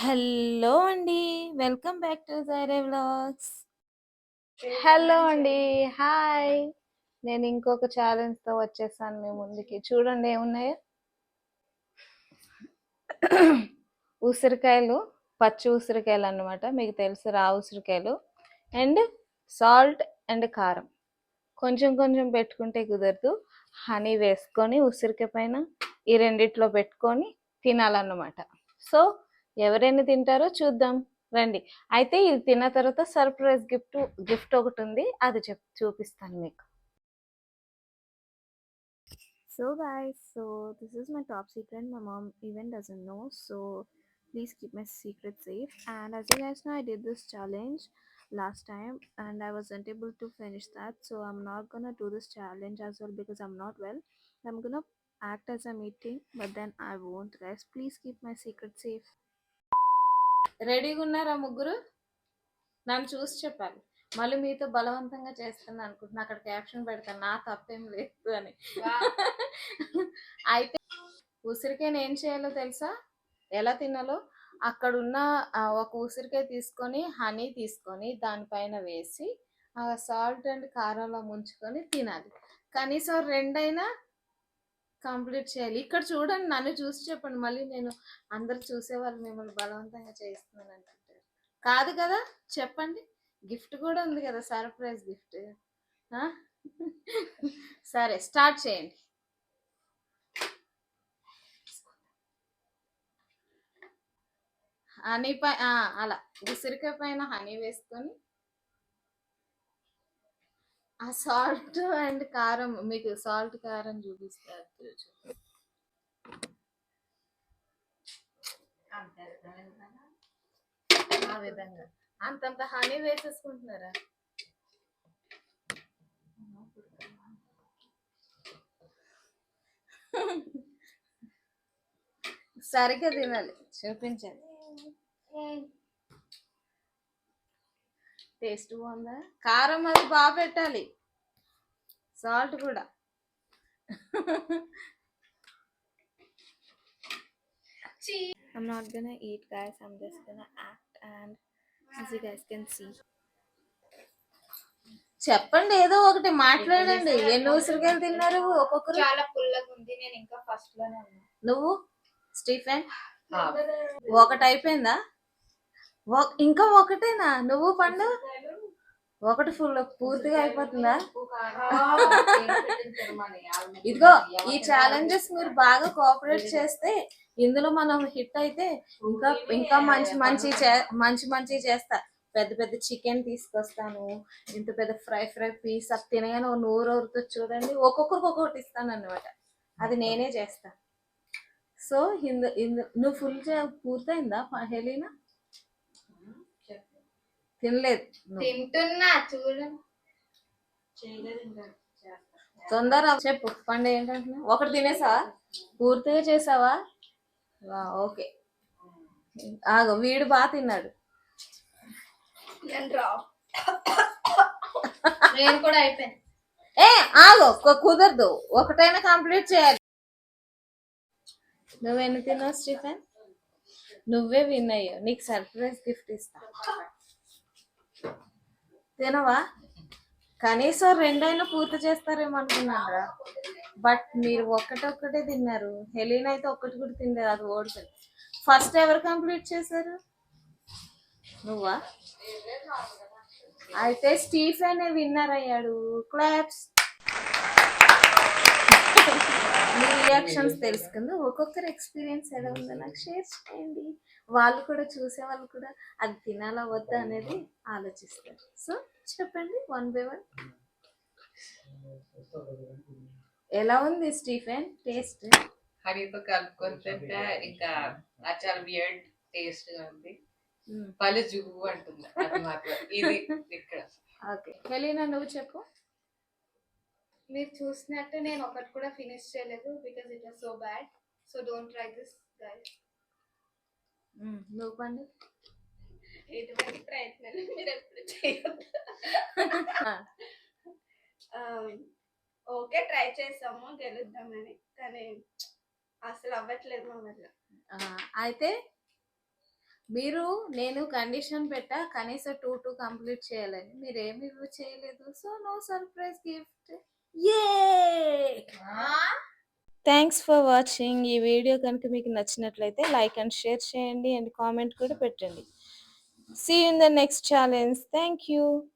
Hello అండి. Welcome back to జైరే vlogs. Hello అండి. హాయ్. నేను ఇంకొక ఛాలెంజ్తో వచ్చేసాను మీ ముందుకి. చూడండి ఏమున్నాయో. ఉసిరికాయలు పచ్చి ఉసిరికాయలు అన్నమాట. మీకు తెలుసు రా ఉసిరికాయలు. అండ్ సాల్ట్ అండ్ కారం. కొంచెం కొంచెం పెట్టుకుంటే కుదరదు. హనీ వేసుకొని ఉసిరికాయ పైన ఈ రెండిట్లో పెట్టుకొని తినాలన్నమాట. సో ఎవరైనా తింటారో చూద్దాం. రండి. అయితే ఇది తిన్న తర్వాత సర్ప్రైజ్ గిఫ్ట్ గిఫ్ట్ ఒకటి ఉంది. అది చెప్ చూపిస్తాను మీకు. So guys so this is my top secret my mom even does know so please keep my secret safe and as guys no I did this challenge last time and I was unable to finish that so I'm not gonna do this challenge as well because I'm not well I'm gonna act as a meeting but then I won't guys please keep my secret safe రెడీగా ఉన్నారా ముగ్గురు? నన్ను చూసి చెప్పాలి. మళ్ళీ మీతో బలవంతంగా చేస్తాను అనుకుంటున్నా. అక్కడ క్యాప్షన్ పెడతాను. నా తప్పేం లేదు అని. అయితే ఉసిరికాయని ఏం చేయాలో తెలుసా? ఎలా తినాలో? అక్కడ ఉన్న ఒక ఉసిరికాయ తీసుకొని హనీ తీసుకొని దానిపైన వేసి ఆ సాల్ట్ అండ్ కారంలో ముంచుకొని తినాలి. కనీసం రెండైనా కంప్లీట్ చేయాలి. ఇక్కడ చూడండి నన్ను చూసి చెప్పండి. మళ్ళీ నేను అందరు చూసేవాళ్ళు మిమ్మల్ని బలవంతంగా చేస్తున్నాను అంటుంటారు. కాదు కదా చెప్పండి. గిఫ్ట్ కూడా ఉంది కదా సర్ప్రైజ్ గిఫ్ట్. సరే స్టార్ట్ చేయండి. హనీ పై అలా. ఉసిరికాయ పైన హనీ వేసుకొని ఆ సాల్ట్ అండ్ కారం మీకు సాల్ట్ కారం చూపిస్తారు ఆ విధంగా. అంతంత హనీ వేసేసుకుంటున్నారా? సరిగ్గా తినాలి. చూపించాలి టేస్ట్ బాగుందా? కారం అది బాగా పెట్టాలి. సాల్ట్ కూడా. I'm not gonna eat, guys. I'm just gonna act, and as you guys can see, చెప్పండి ఏదో ఒకటి మాట్లాడండి. ఎన్ని ఉసిరికాయలు తిన్నారు? ఒక్కొక్కరు. చాలా పుల్లగా ఉంది. నేను ఇంకా ఫస్ట్లోనే ఉన్నా. నువ్వు? స్టీఫెన్? ఒకటి అయిపోయిందా? ఇంకా ఒకటేనా? నువ్వు పండు? ఒకటి ఫుల్ పూర్తిగా అయిపోతుందా? ఇదిగో ఈ ఛాలెంజెస్ మీరు బాగా కోఆపరేట్ చేస్తే ఇందులో మనం హిట్ అయితే ఇంకా ఇంకా మంచి మంచి మంచి మంచి చేస్తా. పెద్ద పెద్ద చికెన్ తీసుకొస్తాను ఇంత పెద్ద ఫ్రై ఫ్రై పీస్ అది తినగానే నూరు ఊరుతో చూడండి. ఒక్కొక్కరికి ఒక్కొక్కటి ఇస్తాను అనమాట అది నేనే చేస్తా. సో ఇందు ఇందు నువ్వు ఫుల్ పూర్తయిందా హెలీనా? తినలేదు. తింటున్నా చూడండి తొందర చెప్పు పండు ఏంటంటున్నా ఒకటి తినేసావా? పూర్తిగా చేసావా? ఓకే. ఆగో వీడు బాగా తిన్నాడు. నేను కూడా అయిపోయాను. ఏ ఆగో కుదరదు. ఒకటైనా కంప్లీట్ చేయాలి. నువ్వెన్ని తిన్నావు స్టీఫెన్? నువ్వే విన్ అయ్యావు. నీకు సర్ప్రైజ్ గిఫ్ట్ ఇస్తా. తినవా? కనీసం రెండైనా పూర్తి చేస్తారేమో అనుకున్నారా బట్ మీరు ఒక్కటొక్కటే తిన్నారు. హెలీన్ అయితే ఒక్కటి కూడా తినలేదు అది ఓడిపోయింది. ఫస్ట్ ఎవరు కంప్లీట్ చేశారు? నువ్వా? అయితే స్టీఫెన్ విన్నర్ అయ్యాడు. క్లాప్స్. మీ రియాక్షన్స్ తెలుసుకుంది. ఒక్కొక్కరి ఎక్స్పీరియన్స్ ఎలా ఉందో నాకు షేర్ చేయండి. వాళ్ళు కూడా చూసే వాళ్ళు కూడా అది తినాలా వద్దా అనేది ఆలోచిస్తారు. సో చెప్పండి వన్ బై వన్ ఎలా ఉంది స్టీఫెన్? టేస్ట్? హనీతో కలుపుకొని తింటే ఇంకా చాలా వియర్డ్ టేస్ట్గా ఉంది. పళ్ళు జువ్వు అంటుంది అది మాత్రం. ఇది ఇక్కడ. ఓకే. హెలీనా నువ్వు చెప్పు. మీరు చూసినట్టు నేను ఒకటి కూడా ఫినిష్ చేయలేదు because it was so bad so don't try this guys. నువ్వు పండు. ఎటువంటి ప్రయత్నాలు మీరు ఎప్పుడు చేయొద్దు? ఓకే ట్రై చేసాము గెలుద్దామని. కానీ అసలు అవ్వట్లేదు మా వల్ల. ఆ, అయితే మీరు నేను కండిషన్ పెట్టా కనీసం టూ టూ కంప్లీట్ చేయాలని. మీరు ఏమి చేయలేదు. So no surprise gift. A thanks for watching ఈ వీడియో కనుక మీకు నచ్చినట్లయితే లైక్ అండ్ షేర్ చేయండి అండ్ కామెంట్ కూడా పెట్టండి. See you in the next challenge. Thank you.